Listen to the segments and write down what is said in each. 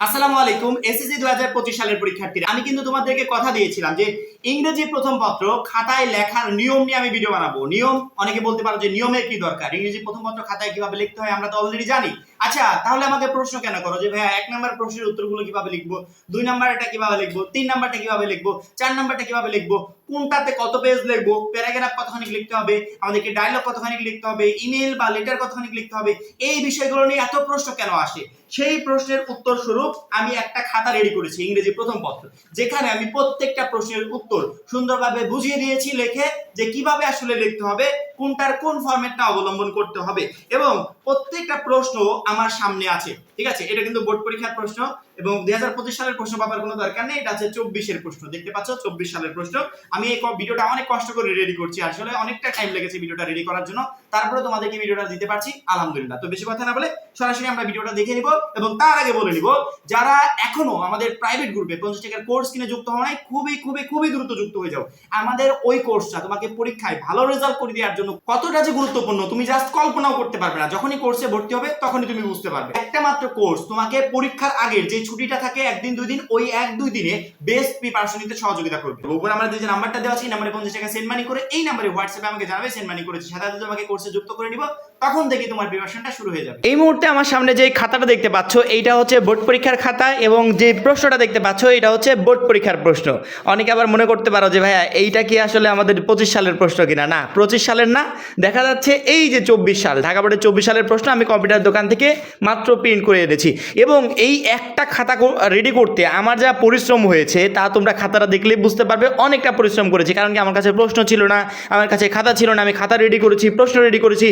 আসসালামু আলাইকুম এসএসসি দু হাজার পঁচিশ সালের পরীক্ষার্থীরা। আমি কিন্তু তোমাদেরকে কথা দিয়েছিলাম যে ইংরেজি প্রথম পত্র খাতায় লেখার নিয়ম নিয়ে আমি ভিডিও বানাবো। নিয়ম, অনেকে বলতে পারো যে নিয়মের কি দরকার? ইংরেজি প্রথম পত্র খাতায় কীভাবে লিখতে হয় আমরা তো অলরেডি জানি। আচ্ছা তাহলে আমাকে প্রশ্ন কেন করো যে, ভাইয়া, এক নাম্বার প্রশ্নের উত্তরগুলো কীভাবে লিখব? দুই নাম্বারটা কীভাবে লিখব? তিন নাম্বারটা কীভাবে লিখব? চার নাম্বারটা কীভাবে লিখব? কোনটাতে কত পেজ লিখব? প্যারাগ্রাফ কতখানি লিখতে হবে? আমাদেরকে ডায়লগ কতখানি লিখতে হবে? ইমেল বা লেটার কতখানি লিখতে হবে? এই বিষয়গুলো নিয়ে এত প্রশ্ন কেন আসে? সেই প্রশ্নের উত্তর স্বরূপ আমি একটা খাতা রেডি করেছি, ইংরেজি প্রথম পত্র, যেখানে আমি প্রত্যেকটা প্রশ্নের উত্তর সুন্দরভাবে বুঝিয়ে দিয়েছি লেখে যে কীভাবে আসলে লিখতে হবে। কোনটার কোন ফরম্যাটটা অবলম্বন করতে হবে এবং প্রত্যেকটা প্রশ্ন আমার সামনে আছে, ঠিক আছে? এটা কিন্তু বোর্ড পরীক্ষার প্রশ্ন এবং দুই হাজার পঁচিশ সালের প্রশ্ন পাবার কোনো দরকার নেই, এটা আছে চব্বিশের প্রশ্ন, দেখতে পাচ্ছ চব্বিশ সালের প্রশ্ন। আমি এই ভিডিওটা অনেক কষ্ট করে রেডি করছি, আসলে অনেকটা টাইম লেগেছে ভিডিওটা রেডি করার জন্য। তারপরে তোমাদেরকে ভিডিওটা দিতে পারছি, আলহামদুলিল্লাহ। তো বেশি কথা না বলে সরাসরি আমরা ভিডিওটা দেখে নিব এবং তার আগে বলে নিব, যারা এখনও আমাদের প্রাইভেট গ্রুপে পঞ্চাশ টাকার কোর্স কিনে যুক্ত হওয়া নাই, খুবই খুবই খুবই দ্রুত যুক্ত হয়ে যাও। আমাদের ওই কোর্সটা তোমাকে পরীক্ষায় ভালো রেজাল্ট করে দেওয়ার জন্য কতটা যে গুরুত্বপূর্ণ, তুমি জাস্ট কল্পনাও করতে পারবে না। যখনই কোর্সে ভর্তি হবে, তখনই তুমি বুঝতে পারবে। একটা মাত্র কোর্স তোমাকে পরীক্ষার আগের যে ছুটিটা থাকে, একদিন দুই দিন ওই এক, দুই দিনে বেস্ট প্রিপারেশন নিতে সহযোগিতা করবে। ওপরে আমাদের যে নাম্বারটা দেওয়া আছে, এই নাম্বারে পঞ্চাশ টাকা সেন্ড মানি করে, এই নাম্বারে হোয়াটসঅ্যাপে আমাকে জানাবে সেন্ড মানি করেছি সাথে সাথে তোমাকে কোর্সে যুক্ত করে নিব। তখন থেকে তোমার প্রিপারেশনটা শুরু হয়ে যাবে। এই মুহূর্তে আমার সামনে যে খাতাটা দেখতে পাচ্ছ, এইটা হচ্ছে বোর্ড পরীক্ষার খাতা এবং যে প্রশ্নটা দেখতে পাচ্ছ, এটা হচ্ছে বোর্ড পরীক্ষার প্রশ্ন। অনেকে আবার মনে করতে পারো যে, ভাইয়া, এইটা কি আসলে আমাদের পঁচিশ সালের প্রশ্ন কিনা? না, পঁচিশ সালের না, দেখা যাচ্ছে এই যে চব্বিশ সাল, ঢাকা বোর্ডের চব্বিশ সালের প্রশ্ন আমি কম্পিউটার দোকান থেকে মাত্র প্রিন্ট করে এনেছি। এবং এই একটা খাতা রেডি করতে আমার যা পরিশ্রম হয়েছে, তা তোমরা খাতাটা দেখলে বুঝতে পারবে, অনেকটা পরিশ্রম করেছি। কারণ কি, আমার কাছে প্রশ্ন ছিল না, আমার কাছে খাতা ছিল না, আমি খাতা রেডি করেছি, প্রশ্ন রেডি করেছি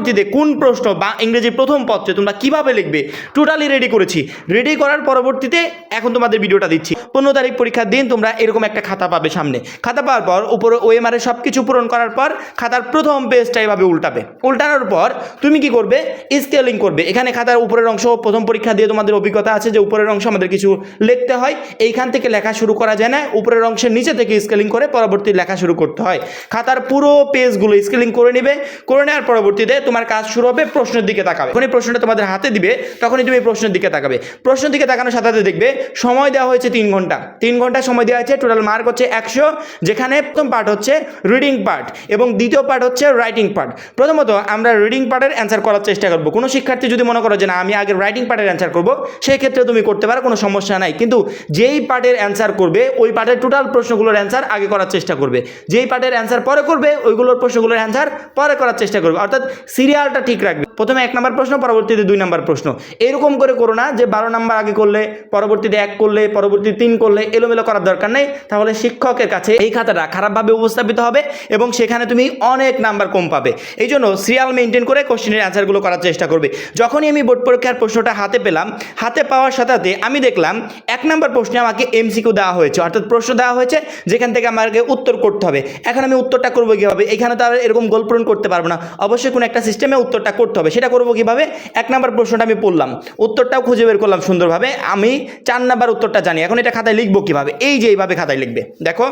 পরবর্তীতে কোন প্রশ্ন বা ইংরেজি প্রথম পত্রে তোমরা কীভাবে লিখবে টোটালি রেডি করেছি। রেডি করার পরবর্তীতে এখন তোমাদের ভিডিওটা দিচ্ছি। পনেরো তারিখ পরীক্ষার দিন তোমরা এরকম একটা খাতা পাবে সামনে। খাতা পাওয়ার পর উপরে ওএমআর সব কিছু পূরণ করার পর খাতার প্রথম পেজটা এভাবে উল্টাবে। উল্টানোর পর তুমি কি করবে? স্কেলিং করবে। এখানে খাতার উপরের অংশ প্রথম পরীক্ষা দিয়ে তোমাদের অভিজ্ঞতা আছে যে উপরের অংশ আমাদের কিছু লিখতে হয়। এইখান থেকে লেখা শুরু করা যায় না। উপরের অংশের নিচে থেকে স্কেলিং করে পরবর্তী লেখা শুরু করতে হয়। খাতার পুরো পেজগুলো স্কেলিং করে নেবে। করে নেওয়ার পরবর্তীতে তোমার কাজ শুরু হবে, প্রশ্নের দিকে তাকাবে। যখন এই প্রশ্নটা তোমাদের হাতে দিবে, তখনই তুমি প্রশ্নের দিকে তাকাবে। প্রশ্নের দিকে তাকানোর সাথে সাথে দেখবে, সময় দেওয়া হয়েছে তিন ঘণ্টা। তিন ঘণ্টা সময় দেওয়া হয়েছে টোটাল মার্ক হচ্ছে একশো, যেখানে প্রথম পার্ট হচ্ছে রিডিং পার্ট এবং দ্বিতীয় পার্ট হচ্ছে রাইটিং পার্ট প্রথমত আমরা রিডিং পার্টের অ্যান্সার করার চেষ্টা করব। কোনো শিক্ষার্থী যদি মনে করো যে, না, আমি আগে রাইটিং পার্টের অ্যান্সার করব সেই ক্ষেত্রে তুমি করতে পারো, কোনো সমস্যা নাই। কিন্তু যেই পার্টের অ্যান্সার করবে, ওই পার্টের টোটাল প্রশ্নগুলোর অ্যান্সার আগে করার চেষ্টা করবে। যেই পার্টের অ্যান্সার পরে করবে, ওইগুলোর প্রশ্নগুলোর অ্যান্সার পরে করার চেষ্টা করবে। অর্থাৎ সিরিয়ালটা ঠিক রাখবে। প্রথমে এক নম্বর প্রশ্ন, পরবর্তীতে দুই নম্বর প্রশ্ন। এরকম করে করো না যে বারো নম্বর আগে করলে, পরবর্তীতে এক করলে পরবর্তী তিন করলে, এলোমেলো করার দরকার নেই। তাহলে শিক্ষকের কাছে এই খাতাটা খারাপভাবে উপস্থাপিত হবে এবং সেখানে তুমি অনেক নাম্বার কম পাবে। এই জন্য সিরিয়াল মেনটেন করে কোশ্চেনের অ্যান্সারগুলো করার চেষ্টা করবে। যখনই আমি বোর্ড পরীক্ষার প্রশ্নটা হাতে পেলাম, হাতে পাওয়ার সাথে সাথে আমি দেখলাম, এক নম্বর প্রশ্নে আমাকে এমসিকিউ দেওয়া হয়েছে। অর্থাৎ প্রশ্ন দেওয়া হয়েছে, যেখান থেকে আমাকে উত্তর করতে হবে। এখন আমি উত্তরটা করব কীভাবে? এখানে তো আর এরকম গোল পূরণ করতে পারব না। অবশ্যই কোনো একটা সিস্টেমে উত্তরটা করতে হবে। সেটা করব কীভাবে? এক নাম্বার প্রশ্নটা আমি পড়লাম। উত্তরটাও খুঁজে বের করলাম সুন্দরভাবে। আমি চার নাম্বার উত্তরটা জানি। এখন এটা খাতায় লিখব কীভাবে? এই যে এইভাবে খাতায় লিখবে। দেখো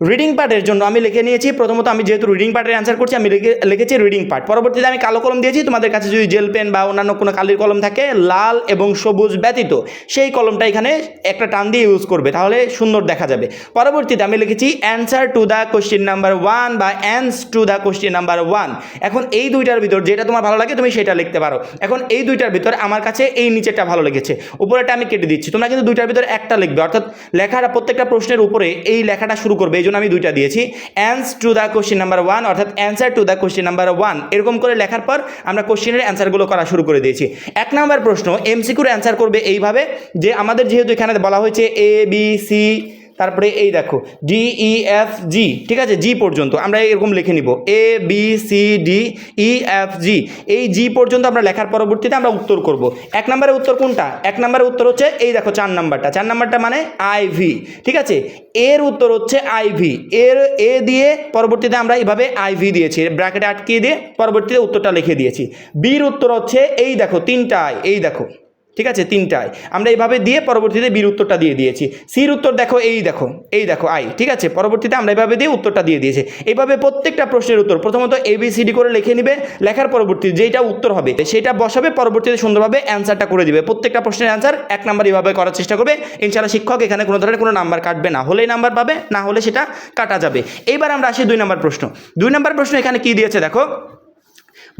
রিডিং পার্টের জন্য আমি লিখে নিয়েছি। প্রথমত আমি যেহেতু রিডিং পার্টের অ্যান্সার করছি, আমি লিখে, লিখেছি রিডিং পার্ট পরবর্তীতে আমি কালো কলম দিয়েছি। তোমাদের কাছে যদি জেল পেন বা অন্যান্য কোনো কালির কলম থাকে, লাল এবং সবুজ ব্যতীত, সেই কলমটা এখানে একটা টান দিয়ে ইউজ করবে, তাহলে সুন্দর দেখা যাবে। পরবর্তীতে আমি লিখেছি answer to the question number one বা ans to the question number one এখন এই দুইটার ভিতর যেটা তোমার ভালো লাগে, তুমি সেটা লিখতে পারো। এখন এই দুইটার ভিতর আমার কাছে এই নিচেরটা ভালো লেগেছে। উপরেটা আমি কেটে দিচ্ছি। তোমরা কিন্তু দুইটার ভিতর একটা লিখবে। অর্থাৎ লেখাটা প্রত্যেকটা প্রশ্নের উপরে এই লেখাটা শুরু করবে জন্য আমি দুইটা দিয়েছি। Ans to the question number one অর্থাৎ answer to the question number one এরকম করে লেখার পর আমরা কোশ্চেনের অ্যান্সারগুলো করা শুরু করে দিয়েছি। এক নাম্বার প্রশ্ন এমসিকিউর অ্যান্সার করবে এইভাবে যে আমাদের যেহেতু এখানে বলা হয়েছে এ বি সি তারপরে এই দেখো ডি ই এফ জি ঠিক আছে? জি পর্যন্ত, আমরা এরকম লিখে নিব। A B C D E F G এই জি পর্যন্ত আমরা লেখার পরবর্তীতে আমরা উত্তর করব। এক নম্বরের উত্তর কোনটা? এক নম্বরের উত্তর হচ্ছে, এই দেখো, চার নাম্বারটা। চার নাম্বারটা মানে আই ভি ঠিক আছে? এর উত্তর হচ্ছে আই ভি এর এ দিয়ে পরবর্তীতে আমরা এইভাবে আই ভি দিয়েছি। ব্র্যাকেটে আটকিয়ে দিয়ে পরবর্তীতে উত্তরটা লিখে দিয়েছি। বির উত্তর হচ্ছে, এই দেখো তিনটা এই দেখো। ঠিক আছে, তিনটায়। আমরা এইভাবে দিয়ে পরবর্তীতে বির উত্তরটা দিয়ে দিয়েছি। সির উত্তর দেখো, এই দেখো এই দেখো, আই, ঠিক আছে? পরবর্তীতে আমরা এইভাবে দিয়ে উত্তরটা দিয়ে দিয়েছি। এইভাবে প্রত্যেকটা প্রশ্নের উত্তর, প্রথমত এ বি সি ডি করে লিখে নিবে, লেখার পরবর্তীতে যেটা উত্তর হবে, সেটা বসাবে, পরবর্তীতে সুন্দরভাবে অ্যান্সারটা করে দিবে। প্রত্যেকটা প্রশ্নের অ্যান্সার এক নাম্বার এইভাবে করার চেষ্টা করবে। ইনশাআল্লাহ শিক্ষক এখানে কোনো ধরনের কোনো নাম্বার কাটবে না। হলেই নাম্বার পাবে, না হলে সেটা কাটা যাবে। এইবার আমরা আসি দুই নাম্বার প্রশ্ন। দুই নাম্বার প্রশ্ন এখানে কি দিয়েছে দেখো?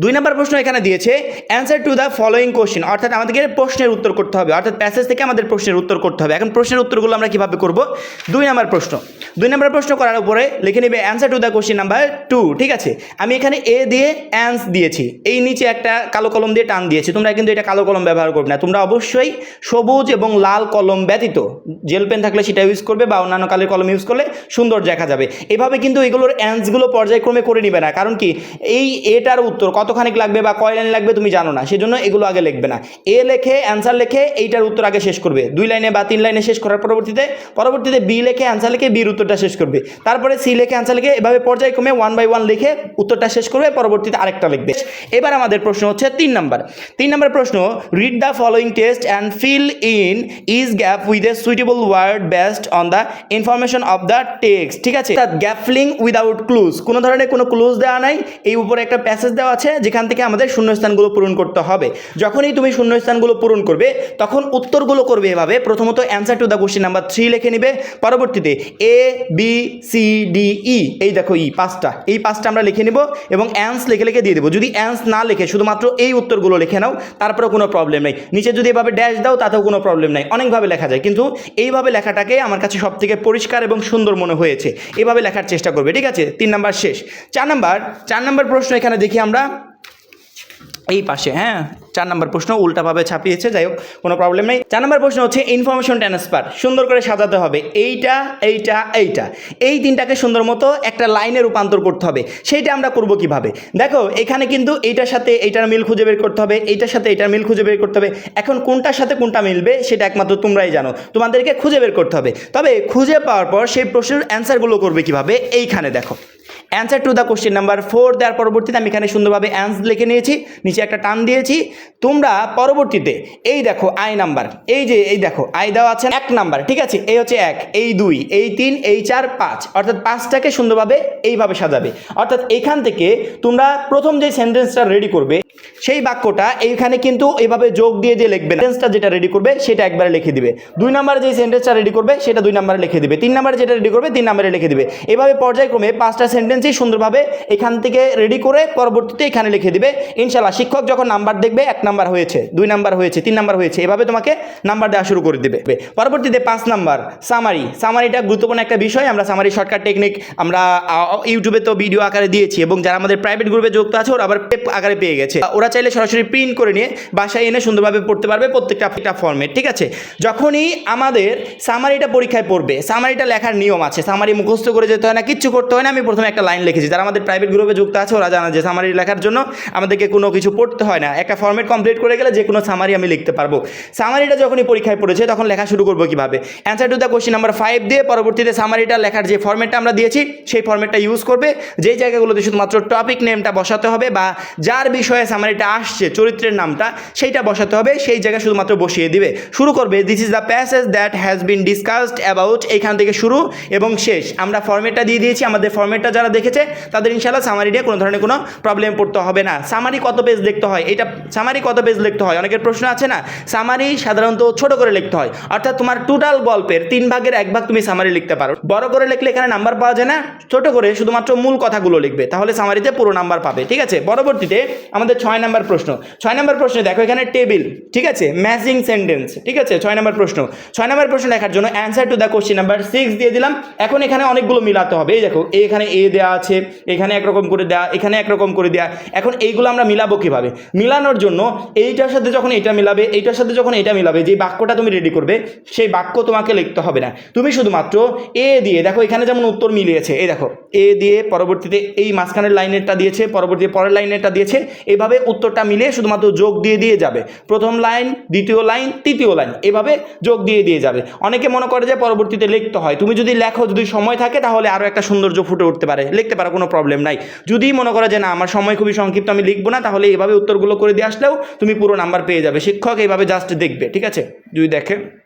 দুই নম্বর প্রশ্ন এখানে দিয়েছে answer to the following question অর্থাৎ আমাদেরকে প্রশ্নের উত্তর করতে হবে, অর্থাৎ প্যাসেজ থেকে আমাদের প্রশ্নের উত্তর করতে হবে। এখন প্রশ্নের উত্তরগুলো আমরা কীভাবে করব? দুই নম্বর প্রশ্ন, দুই নম্বর প্রশ্ন করার উপরে লিখে নেবে answer to the question number two ঠিক আছে? আমি এখানে এ দিয়ে অ্যান্স দিয়েছি, এই নিচে একটা কালো কলম দিয়ে টান দিয়েছি, তোমরা কিন্তু এটা কালো কলম ব্যবহার করবে না, তোমরা অবশ্যই সবুজ এবং লাল কলম ব্যতীত জেল পেন থাকলে সেটা ইউজ করবে বা অন্যান্য কালের কলম ইউজ করলে সুন্দর দেখা যাবে। এভাবে কিন্তু এগুলোর অ্যান্সগুলো পর্যায়ক্রমে করে নিবে না, কারণ কি? এই এটার উত্তর কতখানিক লাগবে বা কয় লাইন লাগবে তুমি জানো না, সেজন্য এগুলো আগে লিখবে না। এ লেখে অ্যান্সার লেখে, এইটার উত্তর আগে শেষ করবে। দুই লাইনে বা তিন লাইনে শেষ করার পরবর্তীতে পরবর্তীতে বি লেখে অ্যান্সার লিখে বির উত্তরটা শেষ করবে। তারপরে সি লেখে অ্যান্সার লিখে, এভাবে পর্যায়ক্রমে ওয়ান বাই ওয়ান লিখে উত্তরটা শেষ করবে, পরবর্তীতে আরেকটা লিখবে। এবার আমাদের প্রশ্ন হচ্ছে তিন নাম্বার। তিন নাম্বার প্রশ্ন read the following text and fill in each gap with a suitable word based on the information of the text ঠিক আছে? গ্যাপ ফিলিং উইদাউট ক্লুজ কোনো ধরনের কোনো ক্লুজ দেওয়া নাই, এই উপরে একটা প্যাসেজ দেওয়া আছে যেখান থেকে আমাদের শূন্যস্থানগুলো পূরণ করতে হবে। যখনই তুমি শূন্যস্থানগুলো পূরণ করবে, তখন উত্তরগুলো করবে এভাবে। প্রথমত answer to the question number three লিখে নিবে। পরবর্তীতে A B C D E এই দেখো ই পাঁচটা। এই পাঁচটা আমরা লিখে নিব এবং অ্যান্স লিখে লিখে দিয়ে দেবো। যদি অ্যান্স না লিখে, শুধুমাত্র এই উত্তরগুলো লিখে নাও তারপরে কোনো প্রবলেম নেই। নিচে যদি এভাবে ড্যাশ দাও, তাতেও কোনো প্রবলেম নেই। অনেকভাবে লেখা যায়। কিন্তু এইভাবে লেখাটাকে আমার কাছে সব থেকে পরিষ্কার এবং সুন্দর মনে হয়েছে। এভাবে লেখার চেষ্টা করবে। ঠিক আছে? তিন নাম্বার শেষ। চার নাম্বার চার নাম্বার প্রশ্ন এখানে দেখি আমরা। এই পাশে হ্যাঁ? চার নম্বর প্রশ্ন উল্টাভাবে ছাপিয়েছে, যাই হোক, কোনো প্রবলেম নেই। চার নম্বর প্রশ্ন হচ্ছে ইনফরমেশন ট্রান্সফার সুন্দর করে সাজাতে হবে। এইটা এইটা এইটা। এই তিনটাকে সুন্দর মতো একটা লাইনে রূপান্তর করতে হবে। সেইটা আমরা করব কীভাবে? দেখো, এখানে কিন্তু এইটার সাথে এইটার মিল খুঁজে বের করতে হবে, এইটার সাথে এইটার মিল খুঁজে বের করতে হবে। এখন কোনটার সাথে কোনটা মিলবে, সেটা একমাত্র তোমরাই জানো। তোমাদেরকে খুঁজে বের করতে হবে। তবে খুঁজে পাওয়ার পর সেই প্রশ্নের অ্যান্সারগুলো করবে কীভাবে? এইখানে দেখো। Answer to the question number four দেওয়ার পরবর্তীতে আমি এখানে সুন্দরভাবে অ্যান্স লিখে নিয়েছি, নিচে একটা টান দিয়েছি। তোমরা পরবর্তীতে এই দেখো আই নাম্বার এই যে, এই দেখো আই দেওয়া আছে এক নাম্বার ঠিক আছে? এই হচ্ছে এক, এই দুই, এই তিন, এই চার, পাঁচ। অর্থাৎ পাঁচটাকে সুন্দরভাবে এইভাবে সাজাবে। অর্থাৎ এখান থেকে তোমরা প্রথম যে সেন্টেন্সটা রেডি করবে, সেই বাক্যটা এইখানে কিন্তু এইভাবে যোগ দিয়ে দিয়ে লিখবে সেন্টেন্সটা যেটা রেডি করবে, সেটা একবারে লিখে দিবে। দুই নাম্বারে যে সেন্টেন্সটা রেডি করবে, সেটা দুই নাম্বারে লিখে দিবে। তিন নাম্বারে যেটা রেডি করবে, তিন নাম্বারে লিখে দিবে। এভাবে পর্যায়ক্রমে পাঁচটা সেন্টেন্সই সুন্দরভাবে এখান থেকে রেডি করে পরবর্তীতে এখানে লিখে দিবে। ইনশাল্লাহ শিক্ষক যখন নাম্বার দেখবে, এক নাম্বার হয়েছে, দুই নাম্বার হয়েছে, তিন নাম্বার হয়েছে, এভাবে তোমাকে নাম্বার দেওয়া শুরু করে দেবে। পরবর্তীতে পাঁচ নাম্বার সামারি সামারিটা গুরুত্বপূর্ণ একটা বিষয়, আমরা সামারি শর্টকাট টেকনিক আমরা ইউটিউবে তো ভিডিও আকারে দিয়েছি এবং যারা আমাদের প্রাইভেট গ্রুপে যুক্ত আছে, ওরা আবার আকারে পেয়ে গেছে। ওরা চাইলে সরাসরি প্রিন্ট করে নিয়ে বাসায় এনে সুন্দরভাবে পড়তে পারবে প্রত্যেকটা একটা ফর্মে ঠিক আছে? যখনই আমাদের সামারিটা পরীক্ষায় পড়বে সামারিটা লেখার নিয়ম আছে সামারি মুখস্থ করে যেতে হয় না, কিচ্ছু করতে হয় না, আমি প্রথমে একটা লাইন লিখেছি। যারা আমাদের প্রাইভেট গ্রুপে যুক্ত আছে, ওরা জানা যে সামারি লেখার জন্য আমাদেরকে কোনো কিছু পড়তে হয় না। একটা ফর্মেট কমপ্লিট করে গেলে যে কোনো সামারি আমি লিখতে পারব। সামারিটা যখনই পরীক্ষায় পড়েছে, তখন লেখা শুরু করব কীভাবে? Answer to the question number five দিয়ে পরবর্তীতে সামারিটা লেখার যে ফর্মেটটা আমরা দিয়েছি, সেই ফর্মেটটা ইউজ করবে। যেই জায়গাগুলোতে শুধুমাত্র টপিক নেমটা বসাতে হবে বা যার বিষয়ে সামারিটা আসছে, চরিত্রের নামটা, সেইটা বসাতে হবে, সেই জায়গায় শুধুমাত্র বসিয়ে দিবে। শুরু করবে this is the passage that has been discussed about এখান থেকে শুরু এবং শেষ। আমরা ফর্মেটটা দিয়ে দিয়েছি, আমাদের ফর্মেটটা যারা দেখেছে, তাদের ইনশাল্লাহ সামারি নিয়ে কোনো ধরনের কোনো প্রবলেম পড়তে হবে না। সামারি কত পেজ লিখতে হয়? এটা সামারি কত পেজ লিখতে হয়? অনেকের প্রশ্ন আছে না? সামারি সাধারণত ছোট করে লিখতে হয়। অর্থাৎ তোমার টোটাল গল্পের তিন ভাগের এক ভাগ তুমি সামারি লিখতে পারো। বড় করে লিখলে এখানে নাম্বার পাওয়া যায় না? ছোট করে শুধুমাত্র মূল কথাগুলো লিখবে। তাহলে সামারিতে পুরো নাম্বার পাবে। ঠিক আছে? পরবর্তীতে আমাদের ছয় নাম্বার প্রশ্ন। ছয় নাম্বার প্রশ্নে দেখো এখানে টেবিল ঠিক আছে? ম্যাচিং সেন্টেন্স ঠিক আছে? ছয় নাম্বার প্রশ্ন। ছয় নাম্বার প্রশ্ন লেখার জন্য answer to the question number six দিয়ে দিলাম। এখন এখানে অনেকগুলো মিলাতে হবে। এই দেখো এখানে এ দেওয়া আছে, এখানে একরকম করে দেওয়া এখানে একরকম করে দেওয়া এখন এইগুলো আমরা মিলাবো কীভাবে? মিলানোর জন্য এইটার সাথে যখন এটা মিলাবে, এইটার সাথে যখন এটা মিলাবে, যে বাক্যটা তুমি রেডি করবে, সেই বাক্য তোমাকে লিখতে হবে না। তুমি শুধুমাত্র এ দিয়ে, দেখো এখানে যেমন উত্তর মিলিয়েছে, এই দেখো, এ দিয়ে পরবর্তীতে এই মাঝখানের লাইনেরটা দিয়েছে, পরবর্তীতে পরের লাইনেরটা দিয়েছে এইভাবে উত্তরটা মিলিয়ে শুধুমাত্র যোগ দিয়ে দিয়ে যাবে। প্রথম লাইন, দ্বিতীয় লাইন, তৃতীয় লাইন, এভাবে যোগ দিয়ে দিয়ে যাবে। অনেকে মনে করে যে পরবর্তীতে লিখতে হয়, তুমি যদি লেখো যদি সময় থাকে তাহলে আরও একটা সৌন্দর্য ফুটে উঠতে পারে। পারে, লিখতে পারো, কোনো প্রবলেম নাই। যদি মনে করো যে না, আমার সময় খুবই সংক্ষিপ্ত, আমি লিখব না, তাহলে এইভাবে উত্তরগুলো করে দিয়ে আসলেও তুমি পুরো নাম্বার পেয়ে যাবে। শিক্ষক এইভাবে জাস্ট দেখবে, ঠিক আছে? যদি দেখে।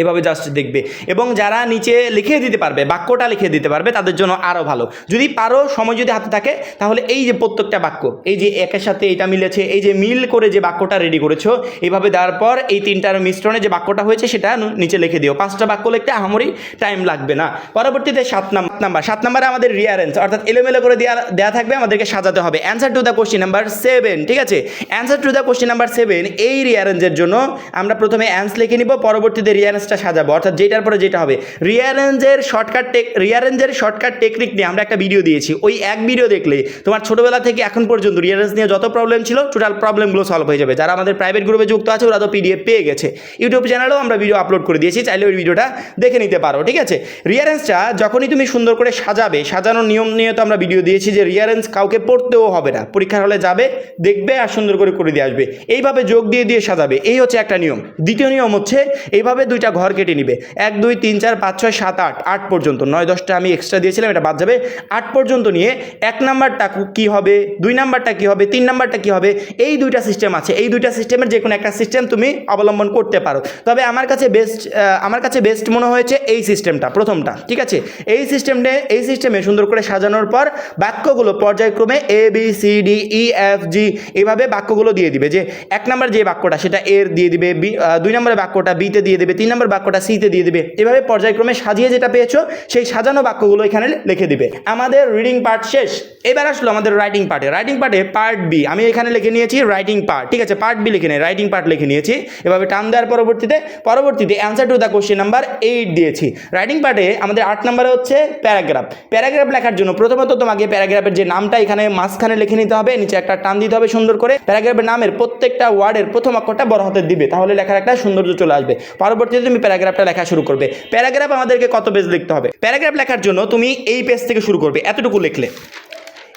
এভাবে জাস্ট দেখবে। এবং যারা নিচে লিখে দিতে পারবে, বাক্যটা লিখে দিতে পারবে, তাদের জন্য আরও ভালো। যদি পারো, সময় যদি হাতে থাকে, তাহলে এই যে প্রত্যেকটা বাক্য, এই যে একের সাথে এটা মিলেছে, এই যে মিল করে যে বাক্যটা রেডি করেছ এইভাবে দেওয়ার পর এই তিনটার মিশ্রণে যে বাক্যটা হয়েছে, সেটা নিচে লিখে দিও। পাঁচটা বাক্য লিখতে আহামরি টাইম লাগবে না। পরবর্তীতে সাত নাম্বার নাম্বার। সাত নাম্বারে আমাদের রিয়ারেন্স অর্থাৎ এলোমেলো করে দেওয়া দেওয়া থাকবে, আমাদেরকে সাজাতে হবে। Answer to the question number seven ঠিক আছে? Answer to the question number seven এই রিয়ারেঞ্জের জন্য আমরা প্রথমে অ্যান্স লিখে নিব, পরবর্তীতে রিয়ারেঞ্জটা সাজাবো। অর্থাৎ যেটার পরে যেটা হবে। রিয়ারেঞ্জের শর্টকাট টেক রিয়ারেঞ্জের শর্টকাট টেকনিক নিয়ে আমরা একটা ভিডিও দিয়েছি। ওই এক ভিডিও দেখলে তোমার ছোটোবেলা থেকে এখন পর্যন্ত রিয়ারেঞ্জ নিয়ে যত প্রবলেম ছিল টোটাল প্রবলেমগুলো সলভ হয়ে যাবে। যারা আমাদের প্রাইভেট গ্রুপে যুক্ত আছে, ওরা তো পিডিএফ পেয়ে গেছে। ইউটিউব চ্যানেলেও আমরা ভিডিও আপলোড করে দিয়েছি। চাইলে ওই ভিডিওটা দেখে নিতে পারো, ঠিক আছে? রিয়ারেঞ্জটা যখনই তুমি সুন্দর করে সাজাবে, সাজানোর নিয়ম নিয়ে তো আমরা ভিডিও দিয়েছি যে রিয়ারেঞ্জ কাউকে পড়তেও হবে না। পরীক্ষার হলে যাবে, দেখবে আর সুন্দর করে করে দিয়ে আসবে। এইভাবে যোগ দিয়ে দিয়ে সাজাবে। এই হচ্ছে একটা নিয়ম। দ্বিতীয় নিয়ম হচ্ছে, এইভাবে দুইটা ঘর কেটে নিবে। এক, দুই, তিন, চার, পাঁচ, ছয়, সাত, আট আট পর্যন্ত। নয়, দশটা আমি এক্সট্রা দিয়েছিলাম, এটা বাদ যাবে। আট পর্যন্ত নিয়ে এক নাম্বারটা কী হবে? দুই নাম্বারটা কী হবে? তিন নাম্বারটা কী হবে? এই দুইটা সিস্টেম আছে। এই দুইটা সিস্টেমের যে কোনো একটা সিস্টেম তুমি অবলম্বন করতে পারো। তবে আমার কাছে বেস্ট আমার কাছে বেস্ট মনে হয়েছে এই সিস্টেমটা প্রথমটা, ঠিক আছে? এই সিস্টেমে এই সিস্টেমে সুন্দর করে সাজানোর পর বাক্যগুলো পর্যায়ক্রমে A B C D E F G এইভাবে বাক্যগুলো দিয়ে দিবে। যে এক নম্বর যে বাক্যটা, সেটা এর দিয়ে দিবে বি দুই নম্বর বাক্যটা বিতে দিয়ে দেবে, তিন নম্বর বাক্যটা সিতে দিয়ে দিবে। এভাবে পর্যায়ক্রমে সাজিয়ে যেটা পেয়েছ, সেই সাজানো বাক্যগুলো এখানে লিখে দিবে। আমাদের রিডিং পার্ট শেষ। এবার আসলো আমাদের রাইটিং পার্টে রাইটিং পার্টে পার্ট বি আমি এখানে লিখে নিয়েছি রাইটিং পার্ট ঠিক আছে পার্ট বি লিখে নেই রাইটিং পার্ট লিখে নিয়েছি। এভাবে টান দেওয়ার পরবর্তীতে পরবর্তীতে answer to the question number eight দিয়েছি। রাইটিং পার্টে আমাদের আট নম্বরে হচ্ছে প্যারাগ্রাফ প্যারাগ্রাফ লেখার জন্য প্রথমত তোমাকে প্যারাগ্রাফের যে নামটা এখানে মাঝখানে লিখে নিতে হবে, নিচে একটা টান দিতে হবে সুন্দর করে। প্যারাগ্রাফের নামের প্রত্যেকটা ওয়ার্ডের প্রথম অক্ষরটা বড় হাতের দিবে, তাহলে লেখার একটা সৌন্দর্য চলে আসবে। পরবর্তীতে তুমি প্যারাগ্রাফটা লেখা শুরু করবে। প্যারাগ্রাফ আমাদেরকে কত পেজ লিখতে হবে? প্যারাগ্রাফ লেখার জন্য তুমি এই পেজ থেকে শুরু করবে, এতটুকু লিখলে।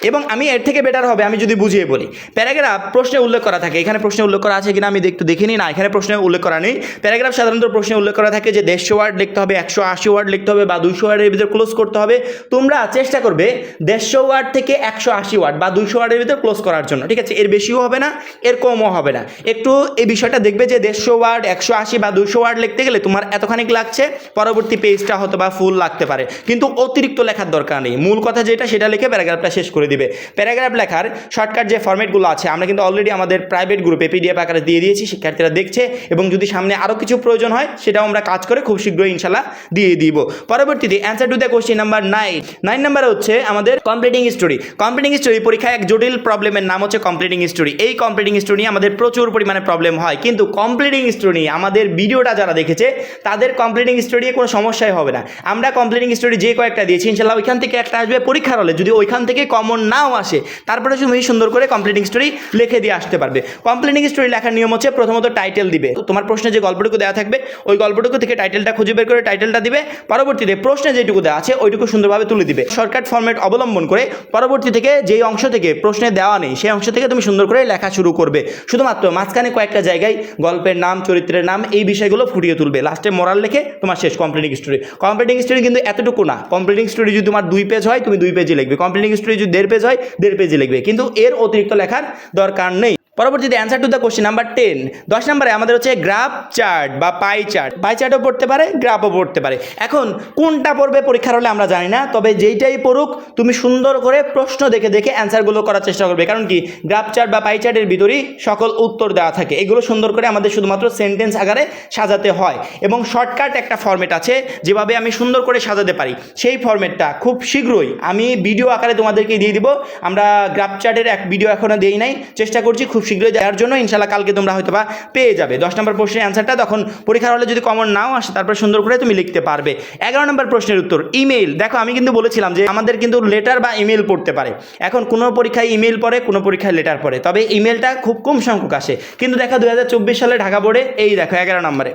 এবং আমি এর থেকে বেটার হবে, আমি যদি বুঝিয়ে বলি। প্যারাগ্রাফ প্রশ্নে উল্লেখ করা থাকে। এখানে প্রশ্নে উল্লেখ করা আছে কিনা আমি একটু দেখিনি না, এখানে প্রশ্নে উল্লেখ করা নেই। প্যারাগ্রাফ সাধারণত প্রশ্নে উল্লেখ করা থাকে যে, দেড়শো ওয়ার্ড লিখতে হবে, একশো আশি ওয়ার্ড লিখতে হবে বা দুইশো ওয়ার্ডের ভিতরে ক্লোজ করতে হবে। তোমরা চেষ্টা করবে দেড়শো ওয়ার্ড থেকে একশো আশি ওয়ার্ড বা দুইশো ওয়ার্ডের ভিতরে ক্লোজ করার জন্য। ঠিক আছে? এর বেশিও হবে না, এর কমও হবে না। একটু এই বিষয়টা দেখবে যে, দেড়শো ওয়ার্ড একশো আশি বা দুইশো ওয়ার্ড লিখতে গেলে তোমার এতখানিক লাগছে, পরবর্তী পেজটা হয়তো বা ফুল লাগতে পারে। কিন্তু অতিরিক্ত লেখার দরকার নেই। মূল কথা যেটা, সেটা লিখে প্যারাগ্রাফটা শেষ করে দিবে। প্যারাগ্রাফ লেখার শর্টকাট যে ফর্মেটগুলো আছে, আমরা কিন্তু অলরেডি আমাদের প্রাইভেট গ্রুপে পিডিএফ আকারে দিয়ে দিয়েছি, শিক্ষার্থীরা দেখছে এবং যদি সামনে আরও কিছু প্রয়োজন হয়, সেটাও আমরা কাজ করে খুব শীঘ্রই ইনশাল্লাহ দিয়ে দিব। পরবর্তীতে answer to the question number nine nine নাম্বারে হচ্ছে আমাদের কমপ্লিটিং স্টোরি কমপ্লিটিং স্টোরি পরীক্ষায় এক জটিল প্রবলেমের নাম হচ্ছে কমপ্লিটিং স্টোরি এই কমপ্লিটিং স্টোরি নিয়ে আমাদের প্রচুর পরিমাণে প্রবলেম হয়। কিন্তু কমপ্লিটিং স্টোরি আমাদের ভিডিওটা যারা দেখেছে, তাদের কমপ্লিটিং স্টোরি কোনো সমস্যাই হবে না। আমরা কমপ্লিটিং স্টোরি যে কয়েকটা দিয়েছি ইনশাল্লাহ ওইখান থেকে একটা আসবে পরীক্ষার হলে। যদি ওইখান থেকে কমন নাও আসে, তারপরে তুমি সুন্দর করে কমপ্লিটিং স্টোরি লিখে দিয়ে আসতে পারবে। কমপ্লিটিং স্টোরি লেখার নিয়ম হচ্ছে প্রথমত টাইটেল দিবে। তোমার প্রশ্নে যে গল্পটুকু দেওয়া থাকবে, ওই গল্পটুকু থেকে টাইটেলটা খুঁজে বের করে টাইটেলটা দিবে, পরবর্তীতে প্রশ্নে যেটুকু দেওয়া আছে, ওইটুকু সুন্দরভাবে তুলে দিবে। শর্টকাট ফরম্যাট অবলম্বন করে পরবর্তী থেকে যেই অংশ থেকে প্রশ্নে দেওয়া নেই, সেই অংশ থেকে তুমি সুন্দর করে লেখা শুরু করবে। শুধুমাত্র মাঝখানে কয়েকটা জায়গায় গল্পের নাম, চরিত্রের নাম, এই বিষয়গুলো ফুটিয়ে তুলবে। লাস্টে মোরাল লেখে তোমার শেষ কমপ্লিটিং স্টোরি কমপ্লিটিং স্টোরি কিন্তু এতটুকু না। কমপ্লিটিং স্টোরি যদি তোমার দুই পেজ হয়, তুমি দুই পেজে লিখবে। কমপ্লিটিং স্টোরি যদি পেজ হয় দেড় পেজে লিখবে। কিন্তু এর অতিরিক্ত লেখার দরকার নেই। পরবর্তীতে answer to the question number ten দশ নম্বরে আমাদের হচ্ছে গ্রাফ চার্ট বা পাই চার্ট পাই চার্টও পড়তে পারে গ্রাফও পড়তে পারে। এখন কোনটা পড়বে পরীক্ষার হলে আমরা জানি না, তবে যেইটাই পড়ুক, তুমি সুন্দর করে প্রশ্ন দেখে দেখে অ্যান্সারগুলো করার চেষ্টা করবে। কারণ কি গ্রাফ চার্ট বা পাই চার্টের ভিতরেই সকল উত্তর দেওয়া থাকে। এগুলো সুন্দর করে আমাদের শুধুমাত্র সেন্টেন্স আকারে সাজাতে হয়। এবং শর্টকাট একটা ফর্মেট আছে, যেভাবে আমি সুন্দর করে সাজাতে পারি। সেই ফর্মেটটা খুব শীঘ্রই আমি ভিডিও আকারে তোমাদেরকে দিয়ে দিব। আমরা গ্রাফ চার্টের এক ভিডিও এখনও দিই নাই। চেষ্টা করছি খুব শীঘ্রই যাওয়ার জন্য ইনশাল্লাহ কালকে তোমরা হয়তো বা পেয়ে যাবে। দশ নম্বর প্রশ্নের অ্যান্সারটা তখন পরীক্ষার হলে যদি কমন নাও আসে, তারপর সুন্দর করে তুমি লিখতে পারবে। এগারো নম্বর প্রশ্নের উত্তর ইমেল দেখো, আমি কিন্তু বলেছিলাম যে আমাদের কিন্তু লেটার বা ইমেল পড়তে পারে। এখন কোনো পরীক্ষায় ইমেল পড়ে, কোনো পরীক্ষায় লেটার পড়ে। তবে ইমেলটা খুব কম সংখ্যক আসে। কিন্তু দেখো দু হাজার চব্বিশ সালে ঢাকা বোর্ডে, এই দেখো, এগারো নম্বরে।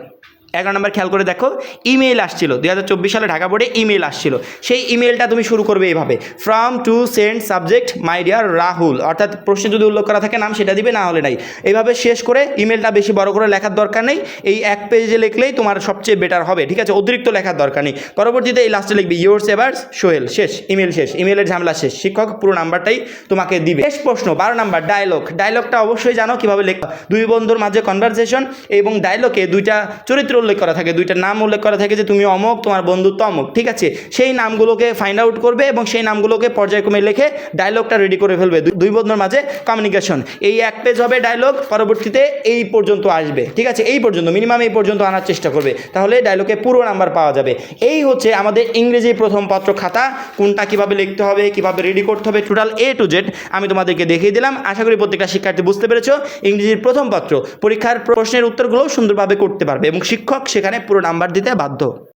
এগারো নম্বর খেয়াল করে দেখো ইমেল আসছিল দুই হাজার চব্বিশ সালে ঢাকা বোর্ডে ইমেল আসছিল। সেই ইমেলটা তুমি শুরু করবে এইভাবে from to send subject my dear Rahul, অর্থাৎ প্রশ্নে যদি উল্লেখ করা থাকে নাম সেটা দিবে, না হলে নাই। এইভাবে শেষ করে ইমেলটা বেশি বড় করে লেখার দরকার নেই, এই এক পেজে লিখলেই তোমার সবচেয়ে বেটার হবে, ঠিক আছে? অতিরিক্ত লেখার দরকার নেই। পরবর্তীতে এই লাস্টে লিখবি ইয়োর সেভার্স সোহেল, শেষ ইমেল শেষ ইমেলের ঝামেলা শেষ, শিক্ষক পুরো নাম্বারটাই তোমাকে দিবে। শেষ প্রশ্ন, বারো নাম্বার ডায়লগ ডায়লগটা অবশ্যই জানো কীভাবে লেখা, দুই বন্ধুর মাঝে কনভারসেশন এবং ডায়লগে দুইটা চরিত্র উল্লেখ করা থাকে, দুইটা নাম উল্লেখ করা থাকে যে তুমি অমক তোমার বন্ধুত্ব অমক ঠিক আছে? সেই নামগুলোকে ফাইন্ড আউট করবে এবং সেই নামগুলোকে পর্যায়ক্রমে লিখে ডায়লগটা রেডি করে ফেলবে দুই- বন্ধুর মাঝে কমিউনিকেশন এই এক পেজ হবে ডায়লগ পরবর্তীতে এই পর্যন্ত আসবে, ঠিক আছে? এই পর্যন্ত মিনিমাম এই পর্যন্ত আনার চেষ্টা করবে, তাহলে ডায়লগে পুরো নাম্বার পাওয়া যাবে। এই হচ্ছে আমাদের ইংরেজি প্রথম পত্র খাতা, কোনটা কীভাবে লিখতে হবে, কীভাবে রেডি করতে হবে টোটাল এ টু জেড আমি তোমাদেরকে দেখিয়ে দিলাম। আশা করি প্রত্যেকটা শিক্ষার্থী বুঝতে পেরেছ, ইংরেজির প্রথম পত্র, পরীক্ষার প্রশ্নের উত্তরগুলো সুন্দরভাবে করতে পারবে এবং শিক্ষক সেখানে পুরো নাম্বার দিতে বাধ্য।